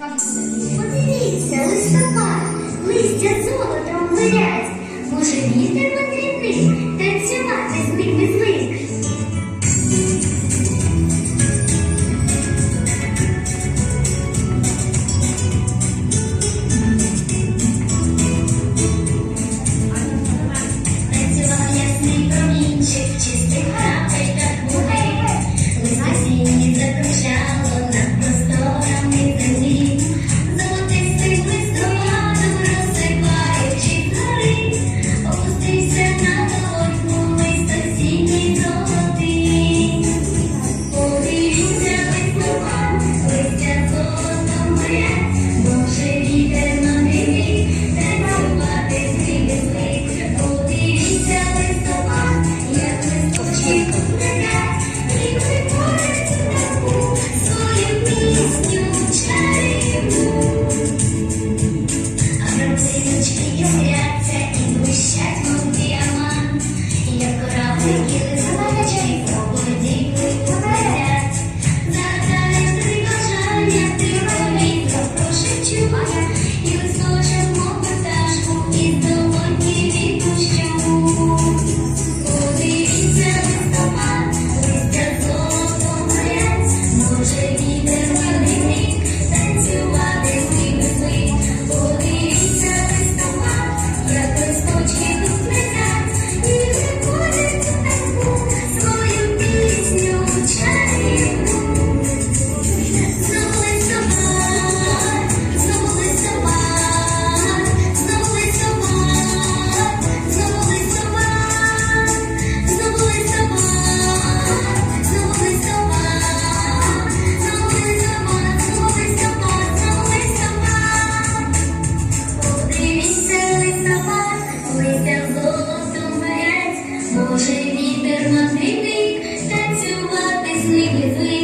Подивіться, листопад, листя золотом вирять, може. Take a seat, take a seat. is